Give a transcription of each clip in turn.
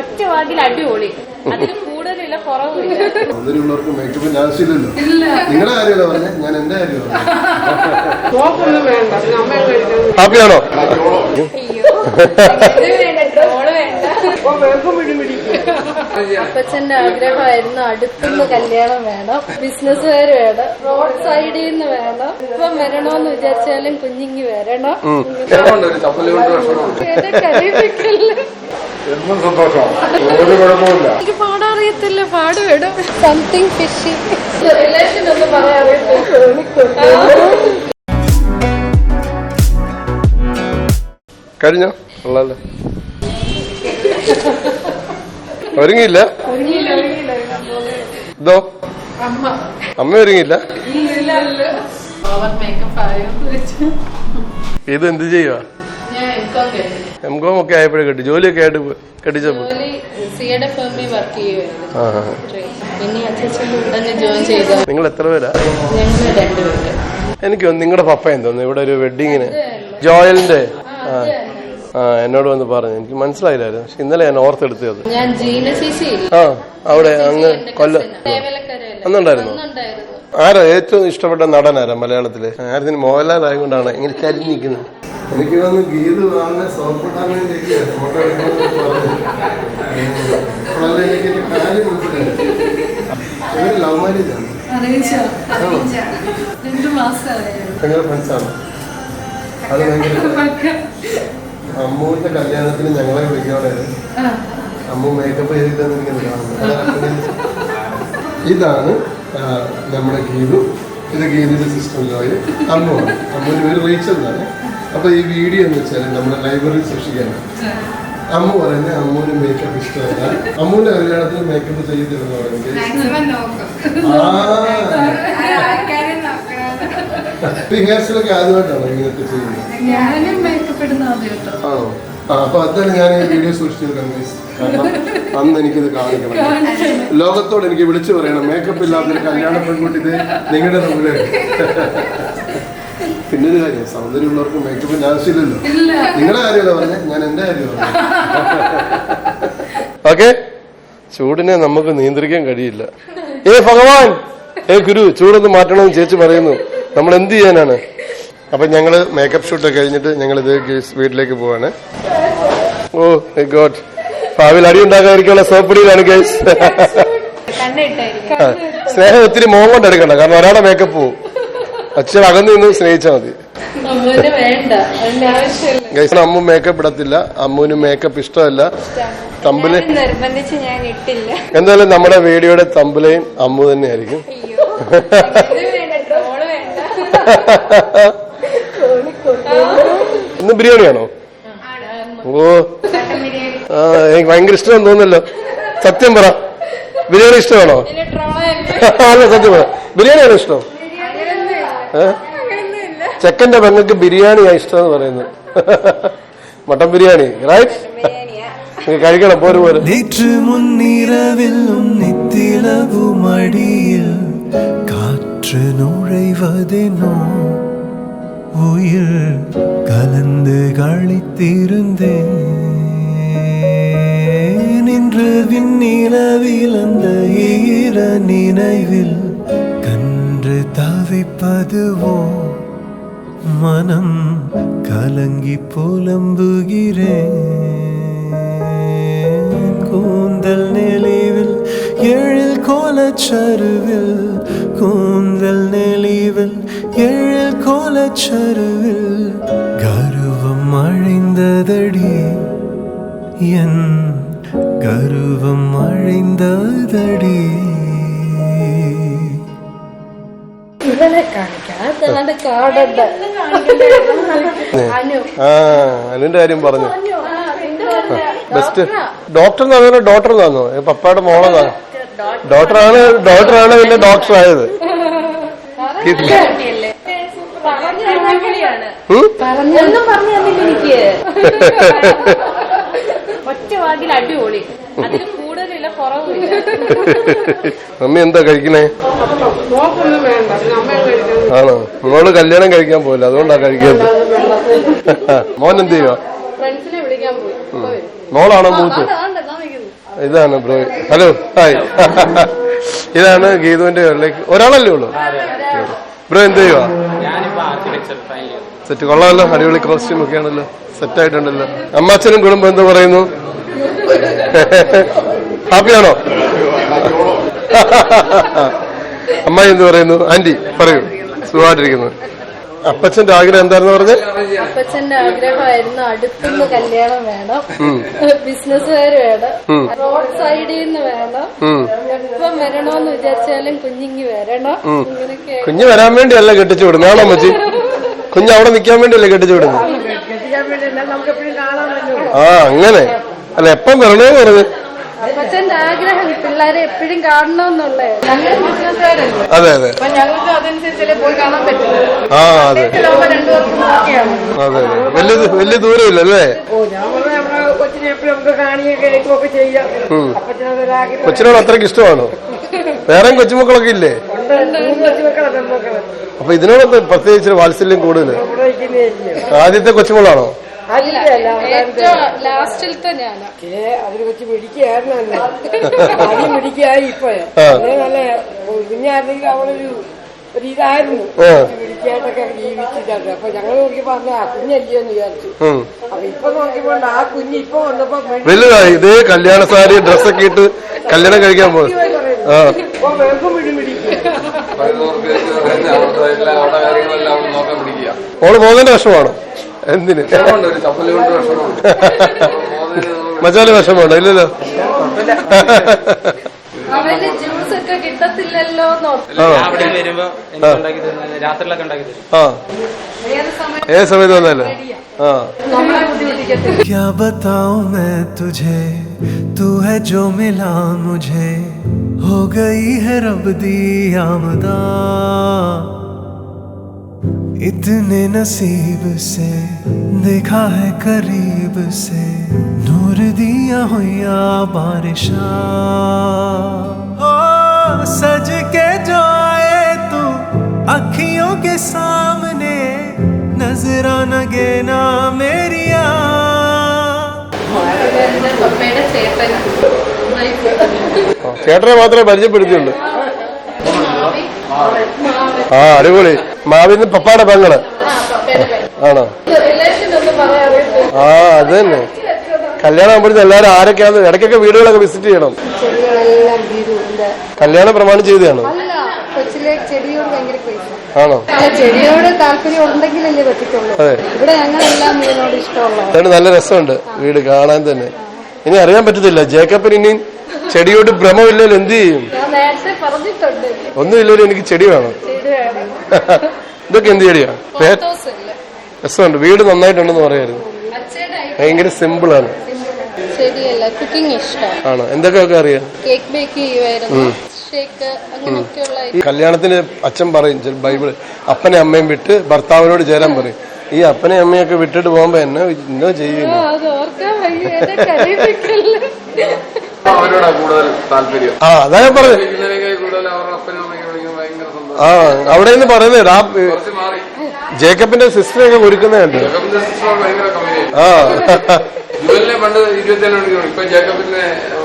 ഒറ്റ വാക്കിൽ അടിപൊളി. അതിൽ കൂടുതലില്ല കുറവില്ല സൗന്ദര്യമുള്ളവർക്ക് മേക്കപ്പിന്റെ ആവശ്യമില്ലല്ലോ. നിങ്ങളുടെ കാര്യമല്ല പറഞ്ഞേ? ഞാൻ എന്റെ കാര്യമാണ് ഹാപ്പിയാണോ ട്രോൾ വേണ്ട അപ്പൊ വേഗം പിടി പിടിക്കും അപ്പച്ചന്റെ ആഗ്രഹമായിരുന്നു അടുത്തുനിന്ന് കല്യാണം വേണം ബിസിനസ്സുകാർ വേണം റോഡ് സൈഡിൽ നിന്ന് വേണം. ഇപ്പം വരണോന്ന് വിചാരിച്ചാലും കുഞ്ഞിങ്ങി വരണം. എന്നെ കരയിപ്പിക്കല്ലേ. എന്നും സന്തോഷം. ഒരു കുഴപ്പമില്ല എനിക്ക് പാടാറിയത്തില്ല പാടുവിടും സംതിങ് ഫിഷി റിലേഷൻ ഒന്നും പറയാറിയത്തില്ല കഴിഞ്ഞോ? ഉള്ളല്ലേ ഒരുങ്ങിയില്ല. ഇതോ? അമ്മ. ഒരുങ്ങിയില്ല? ഇത് എന്ത് ചെയ്യുക എം കോം ഒക്കെ ആയപ്പോഴേ കിട്ടി. ജോലിയൊക്കെ ആയിട്ട് കെട്ടിച്ചപ്പോ? നിങ്ങൾ എത്ര പേരാ? എനിക്കോ നിങ്ങളുടെ പപ്പ എന്തോന്ന്? ഇവിടെ ഒരു വെഡിങ്ങിന് ജോയലിന്റെ? ആ എന്നോട് വന്ന് പറഞ്ഞു. എനിക്ക് മനസ്സിലായില്ലായിരുന്നു. പക്ഷെ ഇന്നലെ ഞാൻ ഓർത്തെടുത്തത്? ആ അവിടെ അങ്ങ് കൊല്ല. അന്നുണ്ടായിരുന്നു. അന്നുണ്ടായിരുന്നു. ആരാ ഏറ്റവും ഇഷ്ടപ്പെട്ട നടനാരാ മലയാളത്തിൽ? ആരതിന് മോഹൻലാൽ ആയതുകൊണ്ടാണ് ഇങ്ങനെ ചരിഞ്ഞിരിക്കുന്നത് എനിക്ക് വന്ന് ഗീത് വാങ്ങാൻ സോപ്പിട്ടാൻ വേണ്ടി ഫോട്ടോ ലവ് മാരേജ്? ആണ്. അറിയിച്ചോ രണ്ടു മാസമായിരുന്നു ഭയങ്കര ഫ്രണ്ട്സാണ് അത് ഭയങ്കര അമ്മൂന്റെ കല്യാണത്തിന് ഞങ്ങളെ വിളിക്കണമായിരുന്നു അമ്മു മേക്കപ്പ് ചെയ്തിട്ടാണ് എനിക്ക് കാണുന്നത് ഇതാണ് നമ്മുടെ ഗീതു. ഇത് ഗീതിന്റെ സിസ്റ്റം ലോയ് അമ്മുവാണ് അമ്മുവിന്റെ പേര് റീച്ചൽ എന്നാണ്. അപ്പൊ ഈ വീഡിയോ എന്ന് വെച്ചാൽ നമ്മുടെ ലൈബ്രറി സൂക്ഷിക്കാനാണ് അമ്മു പറയുന്നത് അമ്മുവിന് മേക്കപ്പ് ഇഷ്ടമല്ല. അമ്മുവിന്റെ കല്യാണത്തിന് മേക്കപ്പ് ചെയ്തിരുന്നു പറയുന്നത് റിഹേഴ്സലൊക്കെ ആദ്യമായിട്ടാണ് ഇങ്ങനത്തെ ചെയ്യുന്നത്? ഞാനും മേക്കപ്പ് ഇടുന്ന ആദ്യം കേട്ടോ ആണോ? ആ അപ്പൊ അതാണ് ഞാൻ ഈ വീഡിയോ. കാരണം അന്ന് എനിക്കിത് കാണിക്കണം. ലോകത്തോട് എനിക്ക് വിളിച്ചു പറയണം. മേക്കപ്പ് ഇല്ലാത്തൊരു കല്യാണ പെൺകുട്ടി ഇത് നിങ്ങളുടെ മുമ്പിൽ. പിന്നെ ഒരു കാര്യം സൗന്ദര്യമുള്ളവർക്ക് മേക്കപ്പിന്റെ ആവശ്യമില്ലല്ലോ. നിങ്ങളുടെ കാര്യമല്ല പറഞ്ഞ? ഞാൻ എന്റെ കാര്യം ഓക്കെ ചൂടിനെ നമുക്ക് നിയന്ത്രിക്കാൻ കഴിയില്ല. ഏ ഭഗവാൻ! ഏ ഗുരു ചൂടൊന്ന് മാറ്റണമെന്ന് ചേച്ചി പറയുന്നു. നമ്മൾ എന്ത് ചെയ്യാനാണ്? അപ്പൊ ഞങ്ങൾ മേക്കപ്പ് ഷൂട്ട് കഴിഞ്ഞിട്ട് ഞങ്ങൾ ഇത് വീട്ടിലേക്ക് പോവാണ്. ഓ ഗോഡ് ഭാവിയിൽ അടി ഉണ്ടാകാതിരിക്കാനുള്ള സോപ്പടിയിലാണ് ഗൈസ്. സ്നേഹം ഒത്തിരി മോഹം കൊണ്ട് എടുക്കണ്ട കാരണം ഒരാളെ മേക്കപ്പ് പോവും. അച്ഛൻ അകന്നു നിന്ന് സ്നേഹിച്ചാൽ മതി. ഗൈസ് അമ്മു മേക്കപ്പ് ഇടത്തില്ല. അമ്മുവിന് മേക്കപ്പ് ഇഷ്ടമല്ല. തമ്പിൽ എന്തായാലും നമ്മുടെ വീഡിയോയുടെ തമ്പിലയും അമ്മു തന്നെയായിരിക്കും ഇത് വേണ്ട ട്രോൾ വേണ്ട ഇന്ന് ബിരിയാണിയാണോ? ഓ. ആ എനിക്ക് ഭയങ്കര ഇഷ്ടമാണ് തോന്നുന്നല്ലോ. സത്യം പറ. ബിരിയാണി ഇഷ്ടമാണോ? അല്ല സത്യം പറ. ബിരിയാണിയാണോ ഇഷ്ടം? ചെക്കന്റെ പെങ്ങൾക്ക് ബിരിയാണിയാ ഇഷ്ടം എന്ന് പറയുന്നത്. മട്ടൻ ബിരിയാണി റൈറ്റ് കഴിക്കണം പോര് പോര്. നേറ്റു മുൻനിരവിൽ നിത്തിലവുമടിയിൽ மடியில் நுழைவதெனோ? உயிர் கலந்து கழித்திருந்தேன் இன்று விண்ணிலவில் அந்த ஈர நினைவில் கன்று தவிப்பதுவோ? மனம் கலங்கி புலம்புகிறேன். கூந்தல் நிலைவில் எழில் കോലച്ചരുവിൽ കൂന്തൽ നെളിവിൽ എഴിൽ കോലച്ചരുവിൽ ഗർവം അഴിന്തടി എൻ ഗർവം അഴിന്തടി അനുവിന്റെ കാര്യം പറഞ്ഞു. ബെസ്റ്റ്. ഡോക്ടർ എന്ന് ഡോക്ടർ തന്നു പപ്പയുടെ മോളെ തന്നു ഡോക്ടറാണ് ഡോക്ടറാണ് പിന്നെ ഡോക്ടർ ആയത്? ഒന്നും പറഞ്ഞു തന്നില്ല എനിക്ക്. ഒറ്റ വാക്കിൽ അടിപൊളി. അതിൽ കൂടുതലില്ല കുറവില്ല മമ്മി എന്താ കഴിക്കണേ? കഴിക്കാൻ ആണോ? മോൾ കല്യാണം കഴിക്കാൻ പോയില്ല അതുകൊണ്ടാ കഴിക്കുന്നത് മോൻ എന്ത് ചെയ്യുക. മോളാണോ മൂത്ത്? ഇതാണ് ബ്രോ. Hello hi. ഇതാണ് ഗീതുവിന്റെ പേരിലേക്ക് ഒരാളല്ലേ ഉള്ളൂ? ബ്രോ എന്ത് ചെയ്യുവാ? സെറ്റ്. കൊള്ളാമല്ലോ. അടിപൊളി കോസ്റ്റ്യൂം ഒക്കെ ആണല്ലോ സെറ്റ് ആയിട്ടുണ്ടല്ലോ. അമ്മാച്ചനും കുടുംബം എന്ത് പറയുന്നു? ഹാപ്പിയാണോ അമ്മായി എന്ത് പറയുന്നു? ആന്റി പറയൂ. സുഖമായിട്ടിരിക്കുന്നു. അപ്പച്ചന്റെ ആഗ്രഹം എന്തായിരുന്നു പറഞ്ഞത് അപ്പച്ചന്റെ ആഗ്രഹമായിരുന്നു അടുത്തുനിന്ന് കല്യാണം വേണം. ബിസിനസ്സുകാർ വേണം. റോഡ് സൈഡിൽ നിന്ന് വേണം. എപ്പം വരണോന്ന് വിചാരിച്ചാലും കുഞ്ഞിങ്ങി വരണം. കുഞ്ഞ് വരാൻ വേണ്ടിയല്ല കെട്ടിച്ചു വിടുന്നത് ആണോ മച്ചി കുഞ്ഞ് അവിടെ നിൽക്കാൻ വേണ്ടിയല്ലേ കെട്ടിച്ചു വിടുന്നത് ആ അങ്ങനെ. അല്ല എപ്പം വരണോന്ന് പറഞ്ഞു? അപ്പച്ചന്റെ ആഗ്രഹം പിള്ളേരെ എപ്പോഴും കാണണമെന്നുള്ളേ. ഞങ്ങൾ ബിസിനസ്സുകാരല്ലേ അതെ അതെ. അപ്പൊ ഞങ്ങൾക്ക് അതനുസരിച്ചല്ലേ പോയി കാണാൻ ആ അതെ. ഇതാവുമ്പോ രണ്ടു പേർക്കും ഓക്കെയാണ് അതെ അതെ. വലിയ വലിയ ദൂരമില്ല അല്ലേ ഓ ഞാൻ പറഞ്ഞ നമ്മുടെ കൊച്ചിനെ എപ്പോഴും നമുക്ക് കാണുകയും കേൾക്കുകയൊക്കെ ചെയ്യാം. ഉം. അപ്പച്ചനൊരാഗ്രഹം കൊച്ചിനോട് അത്രയ്ക്ക് ഇഷ്ടമാണോ? വേറെ കൊച്ചുമക്കളൊക്കെ ഇല്ലേ? ഉണ്ട് മൂന്ന് കൊച്ചുമക്കളെ പെൺമക്കളെ അപ്പൊ ഇതിനോടൊക്കെ പ്രത്യേകിച്ച് വാത്സല്യം കൂടുതൽ ഇവിടെ ഇരിക്കുന്നേ ആദ്യത്തെ കൊച്ചുമോളാണോ ഏറ്റവും ലാസ്റ്റിലത്തെ ഞാനാ. പിടിക്കുകയായിരുന്നു ആദ്യം ഇപ്പൊ നല്ല കുഞ്ഞായിരുന്നെങ്കിൽ അവളൊരു ഒരു ഇതായിരുന്നു. ആ. പിടിക്കായിട്ടൊക്കെ ജീവിച്ചിട്ടുണ്ട് അപ്പൊ ഞങ്ങൾ നോക്കിയപ്പോ അന്ന് ആ കുഞ്ഞല്ലയോ എന്ന് വിചാരിച്ചു അപ്പൊ ഇപ്പൊ നോക്കിയപ്പോ ആ കുഞ്ഞ് ഇപ്പൊ വന്നപ്പോ പെണ്ണ് വലുതായി. ഇതേ കല്യാണ സാരി ഡ്രസ്സൊക്കെ ഇട്ട് കല്യാണം കഴിക്കാൻ പോകും ഓൾ പോകേണ്ട പോകുന്നതിന്റെ വിഷമാണോ എന്തിന് വിഷമമുണ്ട് ഒരു ചപ്പല് കൊണ്ട് വിഷമമുണ്ട് മച്ചാല് വിഷമമുണ്ടോ ഇല്ലല്ലോ അവന് ജ്യൂസ് ഒക്കെ കിട്ടത്തില്ലല്ലോ എന്നോർത്ത് ആ അവിടെ വരുമ്പോ എനിക്ക് ഉണ്ടാക്കി തരുന്നത് രാത്രിയിലൊക്കെ ഉണ്ടാക്കി തരും ആ ഏത് സമയം ഏത് സമയത്ത് വന്നാലേ ആ നമ്മളെ ബുദ്ധിമുട്ടിക്കത്തില്ല क्या बताऊं मैं तुझे तू है जो मिला मुझे हो गई है रब दी आमदा इतने नसीब से देखा है करीब से नूर दिया हुआ बारिशा हो सज के जो आए तू अखियों के सामने नजराना गेना मेरिया എന്റെ പപ്പയുടെ ചേട്ടനാണ് ആ, ചേട്ടനെ മാത്രമേ പരിചയപ്പെടുത്തിയുള്ളൂ ആ അടിപൊളി മാവിന്ന് പപ്പാടെ പെങ്ങൾ. ആണോ? റിലേഷൻ ഒന്നും പറയാറില്ല ആ അത് തന്നെ. കല്യാണം ആകുമ്പോഴത്തെ എല്ലാവരും ആരൊക്കെയാണ് ഇടയ്ക്കൊക്കെ വീടുകളൊക്കെ വിസിറ്റ് ചെയ്യണം. കല്യാണം പ്രമാണം ചെയ്തതാണോ? അല്ല കൊച്ചിലെ ചെടിയോട് ഭയങ്കര ക്രേസ് ആണോ? ചെടിയോട് താല്പര്യം ഉണ്ടെങ്കിലല്ലേ പറ്റത്തുള്ളൂ. അതെ. ഇവിടെ ഞങ്ങളെല്ലാം ഇഷ്ടമുള്ള നല്ല രസമുണ്ട് വീട് കാണാൻ തന്നെ. ഇനി അറിയാൻ പറ്റത്തില്ല. ജേക്കപ്പിന് ഇനി ചെടിയോട് ഭ്രമമില്ലല്ലോ എന്ത് ചെയ്യും? ഒന്നുമില്ലല്ലോ എനിക്ക് ചെടി വേണം. ഇതൊക്കെ എന്ത് ചെടിയാ? രസമുണ്ട്. വീട് നന്നായിട്ടുണ്ടെന്ന് പറയായിരുന്നു. ഭയങ്കര സിമ്പിളാണ് ചെടിയല്ല കുക്കിംഗ് ഇഷ്ടമാണ് ആണോ? എന്തൊക്കെയൊക്കെ അറിയാം? കേക്ക് ബേക്ക് ചെയ്യുമായിരുന്നു കല്യാണത്തിന് അച്ഛൻ പറയും ബൈബിൾ അപ്പനെ അമ്മയും വിട്ട് ഭർത്താവിനോട് ചേരാൻ പറയും. ഈ അപ്പനെ അമ്മയൊക്കെ വിട്ടിട്ട് പോകുമ്പോ എന്നെ എന്തോ ചെയ്യുന്നു. ആ അതാ ഞാൻ പറഞ്ഞത്. ആ അവിടെ നിന്ന് പറയുന്നത് ആ കുറച്ച് മാറി. ജേക്കബിന്റെ സിസ്റ്ററൊക്കെ ഒരുക്കുന്നുണ്ട് ജേക്കബിന്റെ സിസ്റ്റർ ഭയങ്കര കമ്പനി ആ. പണ്ട് ഇരുപത്തിയേഴ് മണിക്കൂർ ഇപ്പൊ ജേക്കബിന്റെ ഭയങ്കര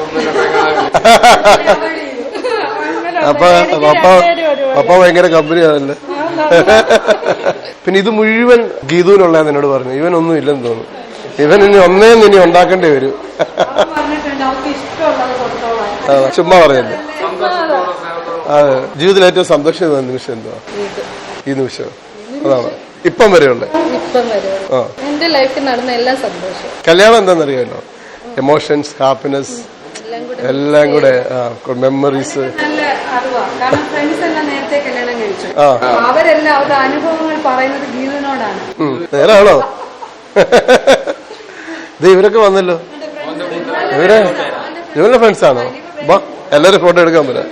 അപ്പൊ അതല്ലേ പപ്പ ഭയങ്കര കമ്പനിയാണല്ലേ? പിന്നെ ഇത് മുഴുവൻ ഗീതുവിനുള്ള എന്നോട് പറഞ്ഞു. ഇവൻ ഒന്നും ഇല്ലെന്ന് തോന്നുന്നു. ഇവൻ ഇനി ഒന്നേന്ന് ഇനി ഉണ്ടാക്കേണ്ടി വരും. ചുമ്മാ പറയല്ലേ അതെ. ജീവിതത്തിൽ ഏറ്റവും സന്തോഷം നിമിഷം എന്തുവാ? ഈ നിമിഷം. അതാണ്. ഇപ്പം വരെയുള്ള എന്റെ ലൈഫിൽ നടന്ന എല്ലാ സന്തോഷം കല്യാണം എന്താണെന്നറിയാമല്ലോ എമോഷൻസ് ഹാപ്പിനെസ് എല്ലാം കൂടെ മെമ്മറീസ് നല്ല കാരണം ഫ്രണ്ട്സ് എല്ലാം നേരത്തെ കല്യാണം കഴിച്ചു. ആ. അപ്പൊ അവരെല്ലാം അവരുടെ അനുഭവങ്ങൾ പറയുന്നത് ഗീതനോടാണ്. നേരാണോ? ഇത് ഇവരൊക്കെ വന്നല്ലോ. ഇവരെ? ഇവരുടെ ഫ്രണ്ട്സ് ആണോ? എല്ലാരും ഫോട്ടോ എടുക്കാൻ പറ്റാ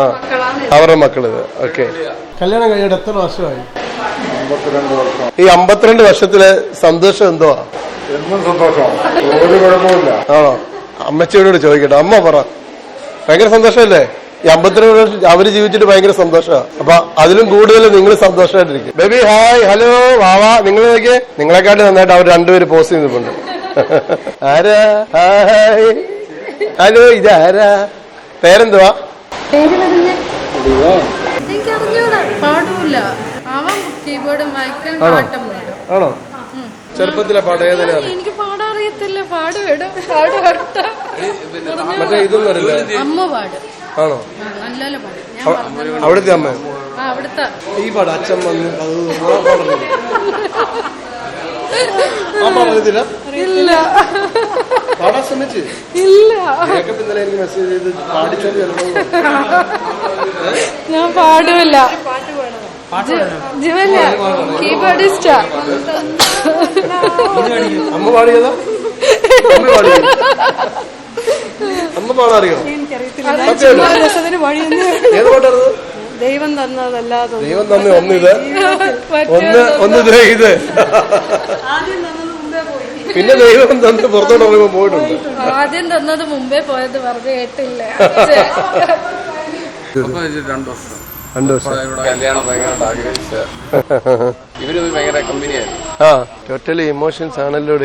ആ അവരുടെ മക്കളിത് ഓക്കെ. കല്യാണം കഴിഞ്ഞിട്ട് എത്ര വർഷമായി? ഈ അമ്പത്തിരണ്ട് വർഷത്തിലെ സന്തോഷം എന്തുവാ? എന്നും സന്തോഷമാണ്. ഒരു കുഴപ്പമില്ല ആണോ? അമ്മച്ചിയോട് ചോദിക്കട്ടെ. അമ്മ പറ. ഭയങ്കര സന്തോഷമല്ലേ? ഈ അമ്പത്തിരണ്ട് വർഷം അവർ ജീവിച്ചിട്ട് ഭയങ്കര സന്തോഷമാണ് അപ്പൊ അതിലും കൂടുതൽ നിങ്ങൾ സന്തോഷമായിട്ടിരിക്കും. ബേബി ഹായ് ഹലോ വാവാ. നിങ്ങൾ നോക്കിയേ. നിങ്ങളെക്കാട്ടി നന്നായിട്ട് അവർ രണ്ടുപേര് പോസ്റ്റ് ചെയ്തിട്ടുണ്ട്. ആരാ? ഹായ്. ഹലോ ഇതാരാ? പേരെന്തുവാ? പേര് പാടൂല അവൻ കീബോർഡും വായിക്കാൻ പാട്ടം പാടും. ആണോ? ചെറുപ്പത്തിലെ പാട്ട് അറിയാം എനിക്ക് പാടാറിയത്തില്ല പാടുവിടും മറ്റേ ഇതൊന്നും വരില്ല. അമ്മ പാടും. ആണോ? നല്ല പാടും. ഞാൻ പറഞ്ഞത് അവിടുത്തെ അമ്മ ആ അവിടുത്തെ. ഈ പാട് അച്ഛൻ വന്ന് പാടല്ലേ? ആ ഇല്ല. പാടാൻ ശ്രമിച്ച്. ഇല്ല. ഇന്നലെ എനിക്ക് മെസ്സേജ് ചെയ്ത് പാടിച്ചോണ്ട് ചെല്ലണം ഞാൻ പാടുമല്ല ജീവല്ല കീബോർഡിസ്റ്റാ. അമ്മ പാടിയതാ? അമ്മ പാടിയത് അമ്മ പാടാറിയോ? ഏത് ദൈവം തന്നതല്ലാതെ ദൈവം തന്നെ ഒന്ന് ഇത്. ഒന്ന് ഒന്ന് ഇത് പിന്നെ ദൈവം തന്നെ പുറത്തോട്ട് പോയിട്ടുണ്ട്. ആദ്യം തന്നത് മുമ്പേ പോയത് വെറുതെ കേട്ടില്ല. രണ്ടു വർഷം രണ്ടു വർഷം കല്യാണം ഭയങ്കരമായിട്ട് ആഗ്രഹിച്ച. ഇവർ ഭയങ്കര കമ്പനിയായിരുന്നു ആ ടോട്ടലി ഇമോഷൻസ് ആണല്ലോ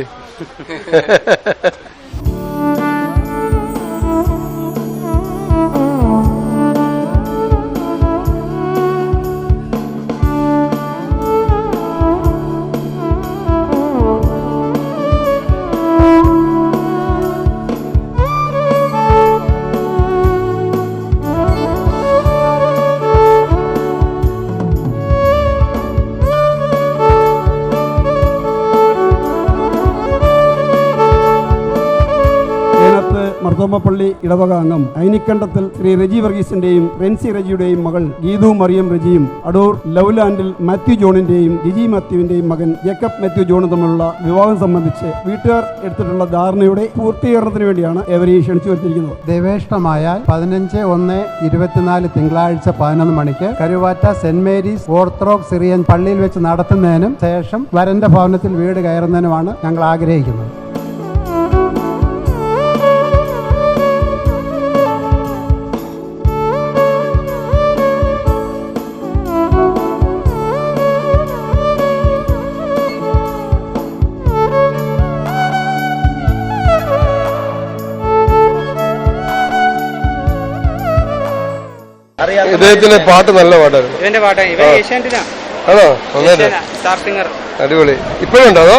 മർത്തോമപ്പള്ളി ഇടവക അംഗം ഐനിക്കണ്ടത്തിൽ ശ്രീ റെജി വർഗീസിന്റെയും റെൻസി റെജിയുടെയും മകൾ ഗീതു മറിയം റെജിയും അടൂർ ലവ്ലാൻഡിൽ മാത്യു ജോണിന്റെയും ജിജി മാത്യുവിന്റെയും മകൻ ജേക്കബ് മാത്യു ജോണും തമ്മിലുള്ള വിവാഹം സംബന്ധിച്ച് വീട്ടുകാർ എടുത്തിട്ടുള്ള ധാരണയുടെ പൂർത്തീകരണത്തിന് വേണ്ടിയാണ് ഏവരെയും ക്ഷണിച്ചു വരുത്തിയിരിക്കുന്നത്. ദേവേഷ്ടമായാൽ പതിനഞ്ച് ഒന്ന് ഇരുപത്തിനാല് തിങ്കളാഴ്ച പതിനൊന്ന് മണിക്ക് Karuvatta Saint Mary's Orthodox Syrian പള്ളിയിൽ വെച്ച് നടത്തുന്നതിനും ശേഷം വരന്റെ ഭവനത്തിൽ വീട് കയറുന്നതിനുമാണ് ഞങ്ങൾ ആഗ്രഹിക്കുന്നത്. ഇദ്ദേഹത്തിന്റെ പാട്ട് നല്ല പാട്ടായിരുന്നു. ഇവന്റെ പാട്ടാണ് ഇവൻ ഏഷ്യാനെറ്റിനാ ആണോ നന്നായിട്ട് സ്റ്റാർ സിംഗർ അടിപൊളി. ഇപ്പോഴും ഉണ്ടോ അതോ?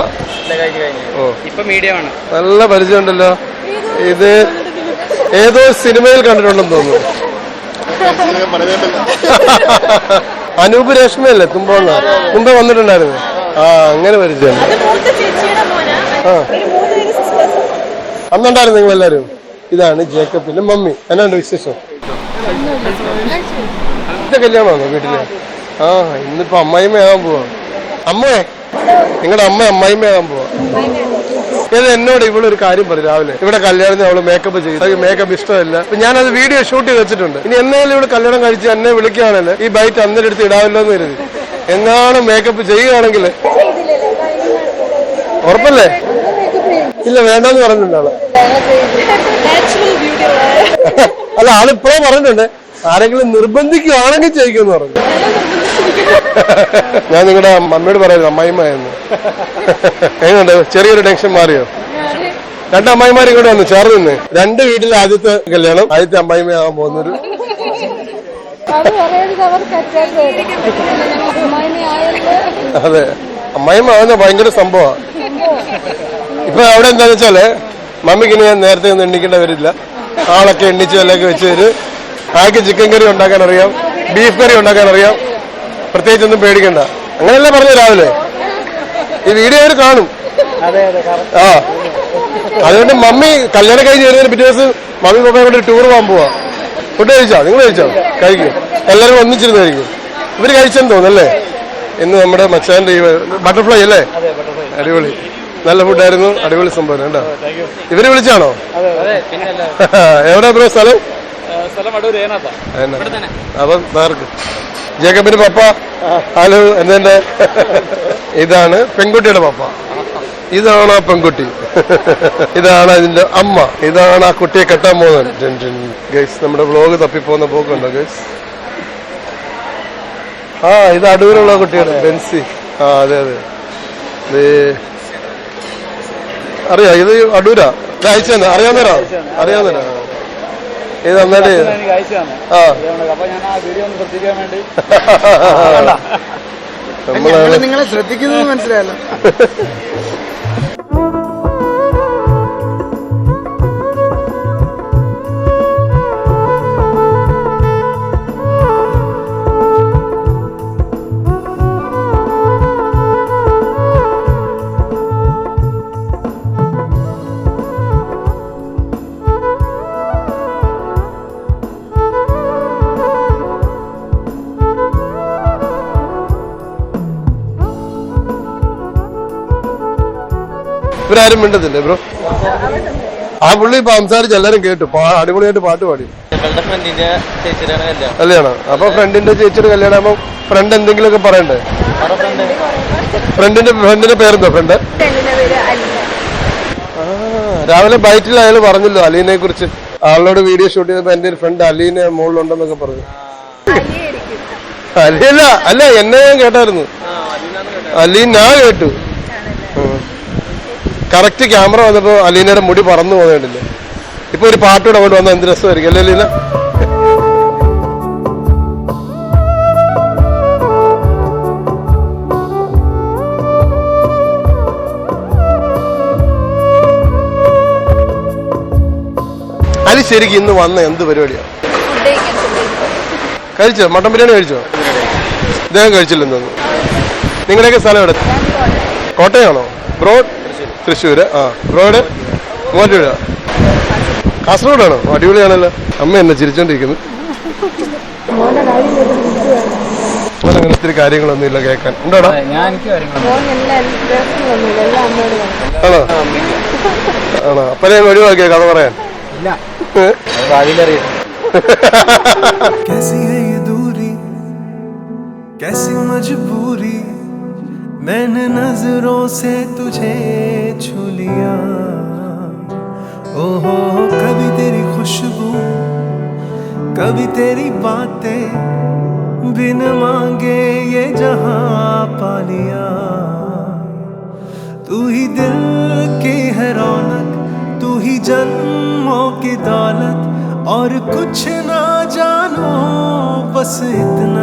ഓ. ഇപ്പൊ മീഡിയമാണ് നല്ല പരിചയമുണ്ടല്ലോ. ഇത് ഏതോ സിനിമയിൽ കണ്ടിട്ടുണ്ടെന്ന് തോന്നുന്നു. അനൂപ് രേഷ്മയല്ലേ? തുമ്പോന്ന മുമ്പേ വന്നിട്ടുണ്ടായിരുന്നു. ആ അങ്ങനെ പരിചയം ആ. അന്നുണ്ടായിരുന്നു നിങ്ങൾ എല്ലാരും ഇതാണ് ജേക്കബിന്റെ മമ്മി. എന്നാണ്ട് വിശേഷം? ഇത് കല്യാണമാണോ വീട്ടിൽ? ആ ഇന്നിപ്പോ അമ്മായിമ്മയാകാൻ പോവാ. അമ്മേ നിങ്ങളുടെ അമ്മ അമ്മായിമ്മയാകാൻ പോവാ. ഇത് എന്നോട് ഇവളൊരു കാര്യം പറയും രാവിലെ? ഇവിടെ കല്യാണത്തിന് അവൾ മേക്കപ്പ് ചെയ്തു മേക്കപ്പ് ഇഷ്ടമല്ല. ഞാനത് വീഡിയോ ഷൂട്ട് ചെയ്ത് വെച്ചിട്ടുണ്ട്. ഇനി എന്നേലും ഇവിടെ കല്യാണം കഴിച്ച് എന്നെ വിളിക്കുകയാണല്ലോ ഈ ബൈറ്റ് അന്നേരം എടുത്ത് ഇടാമല്ലോ എന്ന് കരുതി. മേക്കപ്പ് ചെയ്യുകയാണെങ്കിൽ? ഉറപ്പല്ലേ? ഇല്ല വേണ്ടെന്ന് പറഞ്ഞിട്ടുണ്ട് ആൾ. അല്ല ആളിപ്പോഴും പറഞ്ഞിട്ടുണ്ട്. ആരെങ്കിലും നിർബന്ധിക്കുകയാണെങ്കിൽ ചെയ്യിക്കുമെന്ന് പറഞ്ഞു. ഞാൻ നിങ്ങളുടെ മമ്മിയോട് പറയുന്നത് അമ്മായിമ്മയെന്ന് എങ്ങനെയുണ്ട്? ചെറിയൊരു ടെൻഷൻ മാറിയോ? രണ്ട് അമ്മായിമാരും കൂടെ വന്നു ചേർന്ന് നിന്ന്. രണ്ട് വീട്ടിൽ ആദ്യത്തെ കല്യാണം ആദ്യത്തെ അമ്മായിമ്മയാകാൻ പോകുന്നൊരു അത് അമ്മായിമ്മ ആവുന്ന ഭയങ്കര സംഭവമാണ് ഇപ്പൊ അവിടെ എന്താന്ന് വെച്ചാൽ മമ്മിക്ക് ഇനി ഞാൻ നേരത്തെ ഒന്നും എണ്ണിക്കേണ്ട വരില്ല ആളൊക്കെ എണ്ണിച്ചു അല്ലെങ്കിൽ വെച്ച് തരും. ആൾക്ക് ചിക്കൻ കറി ഉണ്ടാക്കാൻ അറിയാം. ബീഫ് കറി ഉണ്ടാക്കാൻ അറിയാം. പ്രത്യേകിച്ചൊന്നും പേടിക്കണ്ട. അങ്ങനെയല്ലേ പറഞ്ഞു രാവിലെ? ഈ വീഡിയോ അവർ കാണും. ആ. അതുകൊണ്ട് മമ്മി കല്യാണം കഴിഞ്ഞ് വരുന്നതിന് പിറ്റേ ദിവസം മമ്മി പപ്പയും കൂടെ ടൂർ പോകാൻ പോവാ. ഫുഡ് കഴിച്ചോ? നിങ്ങൾ കഴിച്ചോ? കഴിക്കും. എല്ലാവരും ഒന്നിച്ചിരുന്ന് കഴിക്കും. ഇവർ കഴിച്ചെന്ന് തോന്നുന്നല്ലേ? ഇന്ന് നമ്മുടെ മച്ചാന്റെ ഈ ബട്ടർഫ്ലൈ അല്ലേ? അടിപൊളി. നല്ല ഫുഡായിരുന്നു. അടിപൊളി സംഭവം കേട്ടോ ഇവർ വിളിച്ചാണോ? എവിടെ ബ്രോ സ്ഥലം? സ്ഥലം അടൂർ ഏനാത്ത? അതന്നെ. അപ്പം നേർക്ക്. ജേക്കബിന്റെ പപ്പ? ഹലോ എന്നെ ഇതാണ് പെൺകുട്ടിയുടെ പപ്പ. ഇതാണ് ആ പെൺകുട്ടി. ഇതാണ് അതിന്റെ അമ്മ. ഇതാണ് ആ കുട്ടിയെ കെട്ടാൻ പോകുന്നത്. ഗൈസ് നമ്മുടെ വ്ലോഗ് തപ്പിപ്പോകുന്ന പോക്കുണ്ടോ ഗൈസ്? ആ ഇത് അടൂരുള്ള കുട്ടിയാണ് ബെൻസി. ആ അതെ അതെ. ഇത് അറിയാ ഇത് അടൂരാ? അയച്ചു തന്നെ? അറിയാവുന്നവരാ അറിയാവുന്നവരാ ഇത് നന്നായിട്ട് എനിക്ക് അയച്ചു തന്നെ ആ. അപ്പൊ ഞാൻ ആ വീഡിയോ ഒന്ന് ശ്രദ്ധിക്കാൻ വേണ്ടി. നമ്മളാണ് നിങ്ങളെ ശ്രദ്ധിക്കുന്നത് മനസ്സിലായല്ലോ. ഇവരാരും മിണ്ടത്തില്ലേ ബ്രോ ആ പുള്ളി ഇപ്പൊ സംസാരിച്ച് എല്ലാരും കേട്ടു. അടിപൊളിയായിട്ട് പാട്ട് പാടി. കല്യാണം. അപ്പൊ ഫ്രണ്ടിന്റെ ചേച്ചിയുടെ കല്യാണം ആകുമ്പോ ഫ്രണ്ട് എന്തെങ്കിലുമൊക്കെ പറയണ്ടേ? ഫ്രണ്ടിന്റെ ഫ്രണ്ടിന്റെ പേരെന്തോ ഫ്രണ്ട് രാവിലെ ബൈറ്റിൽ അയാൾ പറഞ്ഞല്ലോ അലീനെ കുറിച്ച് ആളോട് വീഡിയോ ഷൂട്ട് ചെയ്തപ്പോ എന്റെ ഒരു ഫ്രണ്ട് അലീനെ മുകളിലുണ്ടെന്നൊക്കെ പറഞ്ഞു. അലിയല്ല അല്ല എന്നെ ഞാൻ കേട്ടായിരുന്നു. അലീൻ ഞാൻ കേട്ടു. കറക്റ്റ് ക്യാമറ വന്നപ്പോ അലീനയുടെ മുടി പറന്നു പോകുന്നുണ്ടല്ലേ ഇപ്പൊ ഒരു പാട്ടൂടെ കൊണ്ട് വന്നാൽ എന്ത് രസമായിരിക്കും? അല്ലേ അലീന അലി ശരിക്കും ഇന്ന് വന്ന എന്ത് പരിപാടിയാ? കഴിച്ചോ? മട്ടൻ ബിരിയാണി കഴിച്ചോ? ഇദ്ദേഹം കഴിച്ചില്ലെന്നു നിങ്ങളുടെയൊക്കെ സ്ഥലം എവിടെ? കോട്ടയാണോ? ബ്രോ തൃശ്ശൂര് ആ ബ്രോയുടെ മൂവാറ്റുപുഴ കാസർഗോഡാണോ അടിപൊളിയാണല്ലോ അമ്മ എന്നെ ചിരിച്ചോണ്ടിരിക്കുന്നു മോൻ അങ്ങനെ ഒത്തിരി കാര്യങ്ങളൊന്നും ഇല്ല കേൾക്കാൻ ഉണ്ടോടാ ഞാൻ എനിക്ക് കാര്യങ്ങൾ ആണോ ആണോ അപ്പനെ ഒഴിവാക്കിയ കഥ പറയാൻ ഏ? ഭാവിയിലറിയാം कैसी है ये दूरी कैसी मजबूरी मैंने नज़रों से तुझे छू लिया। ओहो, कभी तेरी खुशबू, कभी तेरी बातें बिन मांगे ये जहाँ पा लिया। तू ही दिल की है रौनक, तू ही जन्मों की दौलत, और कुछ ना जानो, बस इतना